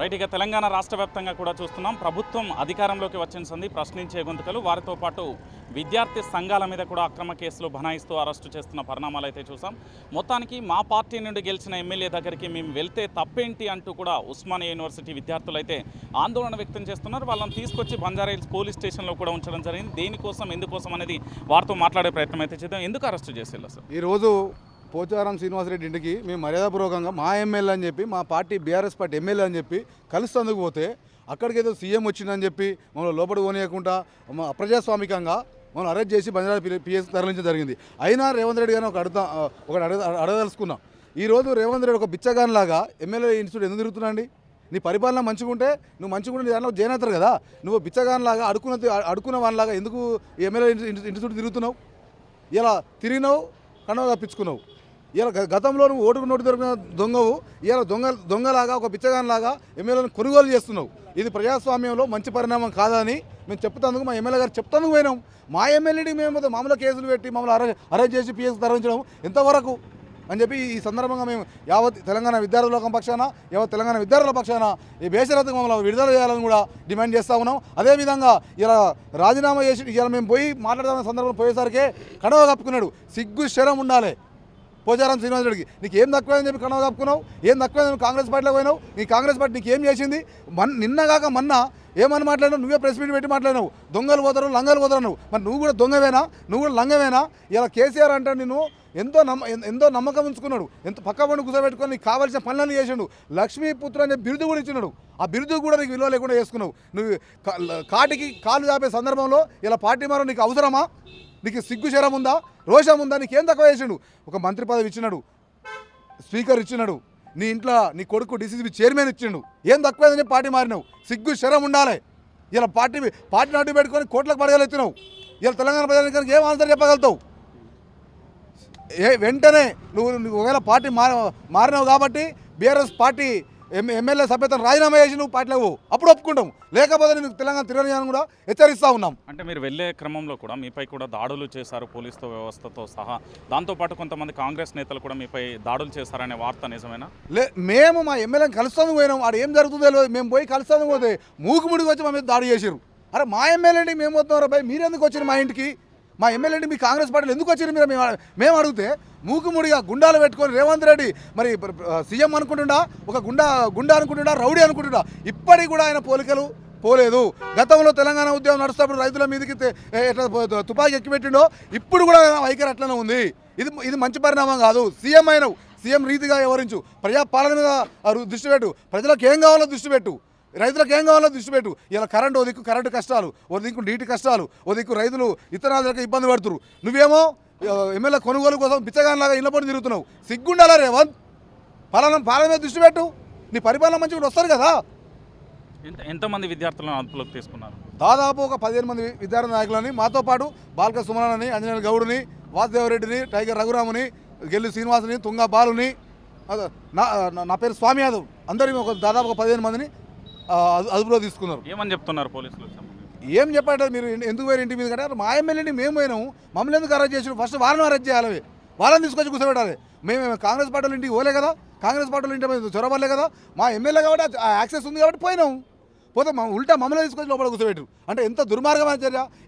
Right ఇక తెలంగాణ రాష్ట్ర వ్యాప్తంగా కూడా చూస్తున్నాం. ప్రభుత్వం అధికారంలోకి వచ్చిన సంది ప్రశ్నించే గొంతుకలు. వారితో పాటు విద్యార్థి సంఘాల మీద కూడా అక్రమ కేసులు బనాయిస్తూ అరెస్టు చేస్తున్న పరిణామాలు అయితే చూసాం. మొత్తానికి మా పార్టీ నుండి గెలిచిన ఎమ్మెల్యే దగ్గరికి మేము వెళ్తే తప్పేంటి అంటూ కూడా ఉస్మానియా యూనివర్సిటీ విద్యార్థులు అయితే ఆందోళన వ్యక్తం చేస్తున్నారు. వాళ్ళని తీసుకొచ్చి బంజారాహిల్స్ పోలీస్ స్టేషన్లో కూడా ఉంచడం జరిగింది. దేనికోసం ఎందుకోసం అనేది వారితో మాట్లాడే ప్రయత్నం అయితే చేద్దాం. ఎందుకు అరెస్టు చేసేళ్ళు సార్? ఈరోజు పోచారం శ్రీనివాసరెడ్డి ఇంటికి మేము మర్యాదపూర్వకంగా మా ఎమ్మెల్యే అని చెప్పి మా పార్టీ బీఆర్ఎస్ పార్టీ ఎమ్మెల్యే అని చెప్పి కలుస్తందుకు పోతే అక్కడికి ఏదో సీఎం వచ్చిందని చెప్పి మమ్మల్ని లోపల పోనీయకుండా ప్రజాస్వామికంగా అప్రజాస్వామికంగా మనం అరెస్ట్ చేసి బంజారా పిఎస్ తరలించడం జరిగింది. అయినా రేవంత్ రెడ్డి గారిని ఒక అడుగుతా ఒకటి అడగ అడగదలుచుకున్నాం. ఈరోజు రేవంత్ రెడ్డి ఒక బిచ్చగాన్ లాగా ఎమ్మెల్యే ఇన్స్టిట్యూట్ ఎందుకు తిరుగుతున్నాండి నీ పరిపాలన మంచిగుంటే నువ్వు మంచిగా నీ దాంట్లో జైన్ అవుతారు కదా. నువ్వు బిచ్చగాన్ లాగా అడుకున్న అడుకున్న వాళ్ళలాగా ఎందుకు ఎమ్మెల్యే ఇన్స్టిట్యూట్ తిరుగుతున్నావు? ఇలా తిరిగినావు కండవ తప్పించుకున్నావు. ఇలా గ- గతంలో నువ్వు ఓటుకు నోటు దొరికిన దొంగవు ఇలా దొంగ దొంగలాగా ఒక పిచ్చగానిలాగా ఎమ్మెల్యేలను కొనుగోలు చేస్తున్నావు. ఇది ప్రజాస్వామ్యంలో మంచి పరిణామం కాదని మేము చెప్తాందుకు మా ఎమ్మెల్యే గారు చెప్తాను పోయినాం. మా ఎమ్మెల్యేని మేము మామూలు కేసులు పెట్టి మమ్మల్ని అరెస్ట్ అరెస్ట్ చేసి పిఎస్ తరలించడం ఎంతవరకు అని చెప్పి ఈ సందర్భంగా మేము యావత్ తెలంగాణ విద్యార్థుల పక్షాన యావత్ తెలంగాణ విద్యార్థుల పక్షాన ఈ బేషరతుగా మమ్మల్ని విడుదల చేయాలని కూడా డిమాండ్ చేస్తూ ఉన్నాం. అదేవిధంగా ఇలా రాజీనామా చేసి ఇలా మేము పోయి మాట్లాడదామన్న సందర్భంలో పోయేసరికి కడవ కప్పుకున్నాడు. సిగ్గు శరం ఉండాలి. పోచారం శ్రీనివాసరెడ్డికి. నీకు ఏం తక్కువని చెప్పి కడవ కప్పుకున్నావు? ఏం తక్కువని కాంగ్రెస్ పార్టీలో పోయినావు? నీ కాంగ్రెస్ పార్టీ నీకు ఏం చేసింది? మన్ నిన్నగాక మొన్న ఏమని మాట్లాడినావు? నువ్వే ప్రెస్ మీట్ పెట్టి మాట్లాడినావు. దొంగలు పోతారు లంగలు పోతారు నువ్వు మరి నువ్వు కూడా దొంగవేనా? నువ్వు కూడా లంగవేనా? ఇలా కేసీఆర్ అంటే నేను ఎంతో నమ్మ ఎన్- ఎంతో నమ్మకం ఉంచుకున్నాడు. ఎంత పక్క పండు కూర్చోబెట్టుకొని నీకు కావాల్సిన పనులన్నీ చేసిండు. లక్ష్మీపుత్ర అనే బిరుదు కూడా ఇచ్చినాడు. ఆ బిరుదు కూడా నీకు విలువ లేకుండా చేసుకున్నావు. నువ్వు కాటికి కాలు చాపే సందర్భంలో ఇలా పార్టీ మారో నీకు అవసరమా? నీకు సిగ్గు శరం ఉందా? రోషం ఉందా? నీకేం తక్కువ చేసిండు? ఒక మంత్రి పదవి ఇచ్చినాడు. స్పీకర్ ఇచ్చినాడు. నీ ఇంట్లో నీ కొడుకు డిసిసిబి చైర్మన్ ఇచ్చిండు. ఏం తక్కువైందని చెప్పి పార్టీ మారినావు. సిగ్గు శరం ఉండాలి. ఇలా పార్టీ పార్టీ అడ్డు పెట్టుకొని కోట్లకు పడగలెత్తినావు. ఇలా తెలంగాణ ప్రజానికి ఏం ఆన్సర్ చెప్పగలుగుతావు? వెంటనే నువ్వు నువ్వు ఒకవేళ పార్టీ మార మారినావు కాబట్టి బీఆర్ఎస్ పార్టీ ఎమ్ ఎమ్మెల్యే సభ్యతను రాజీనామా చేసి నువ్వు పార్టీలో. అప్పుడు ఒప్పుకుంటాం లేకపోతే నీకు తెలంగాణ తిరగని కూడా హెచ్చరిస్తూ ఉన్నాం. అంటే మీరు వెళ్ళే క్రమంలో కూడా మీపై కూడా దాడులు చేశారు పోలీసుతో వ్యవస్థతో సహా. దాంతోపాటు కొంతమంది కాంగ్రెస్ నేతలు కూడా మీపై దాడులు చేశారనే వార్త నిజమేనా? లే మేము మా ఎమ్మెల్యేని కలుస్తాను పోయినాం. ఆడ ఏం జరుగుతుందో తెలియదు. మేము పోయి కలుస్తాను పోతే మూకుముడికి వచ్చి మా మీద దాడి చేసారు అరే మా ఎమ్మెల్యేని మేము వస్తున్నారా భయ్. మీరు ఎందుకు వచ్చారు మా ఇంటికి? మా ఎమ్మెల్యేని మీ కాంగ్రెస్ పార్టీలు ఎందుకు వచ్చారు మీరు? మేము మేము అడిగితే మూకుముడిగా గుండాలు పెట్టుకొని రేవంత్ రెడ్డి మరి సీఎం అనుకుంటుండా? ఒక గుండా గుండా అనుకుంటుండా? రౌడీ అనుకుంటుండా? ఇప్పటికి కూడా ఆయన పోలికలు పోలేదు. గతంలో తెలంగాణ ఉద్యమం నడుస్తున్నప్పుడు రైతుల మీదకి ఎట్లా పో- తుపాకీ ఇప్పుడు కూడా వైఖరి అట్లనే ఉంది. ఇది ఇది మంచి పరిణామం కాదు. సీఎం అయినవు. సీఎం రీతిగా వ్యవహరించు. ప్రజాపాలన మీద దృష్టి పెట్టు. ప్రజలకు ఏం కావాలో దృష్టి పెట్టు. రైతులకు ఏం కావాలో దృష్టి పెట్టు. ఇలా కరెంట్ ఓ దిక్కు కరెంటు కష్టాలు ఓ దిక్కు నీటి కష్టాలు ఓ దిక్కు రైతులు ఇతరాలకు ఇబ్బంది పడుతురు నువ్వేమో ఎమ్మెల్యే కొనుగోలు కోసం బిచ్చగానిలాగా ఇళ్ళ పడి తిరుగుతున్నావు. సిగ్గుండాలా రేవంత్? పాలన పాలన మీద దృష్టి పెట్టు. నీ పరిపాలన మంచిగా వస్తారు కదా. ఎంత ఎంతమంది విద్యార్థులను అదుపులోకి తీసుకున్నారు? దాదాపు ఒక పదిహేను మంది విద్యార్థి నాయకులని మాతో పాటు బాలక సుమనని అంజనేయ గౌడుని వాసుదేవరెడ్డిని టైగర్ రఘురాముని గెల్లి శ్రీనివాసుని తుంగ బాలుని నా పేరు స్వామి యాదవ్. అందరినీ ఒక దాదాపు ఒక పదిహేను మందిని అదుపులో తీసుకున్నారు. ఏమని చెప్తున్నారు సంబంధించి? ఏం చెప్పారంటే మీరు ఎందుకు పోయారు ఇంటి మీద కంటే మా ఎమ్మెల్యేని మేము పోయినాము మమ్మల్ని ఎందుకు అరెస్ట్ చేసారు ఫస్ట్ వాళ్ళని అరెస్ట్ చేయాలి. వాళ్ళని తీసుకొచ్చి కూర్చోబెట్టాలి. మేము కాంగ్రెస్ పార్టీల ఇంటికి పోలే కదా. కాంగ్రెస్ పార్టీల ఇంటి మీద చొరవలే కదా. మా ఎమ్మెల్యే కాబట్టి ఆ యాక్సెస్ ఉంది కాబట్టి పోయినాం పోతే మా ఉల్టా మమ్మల్ని తీసుకొచ్చి లోపల కూర్చోబెట్టారు అంటే ఎంత దుర్మార్గమైన చర్య.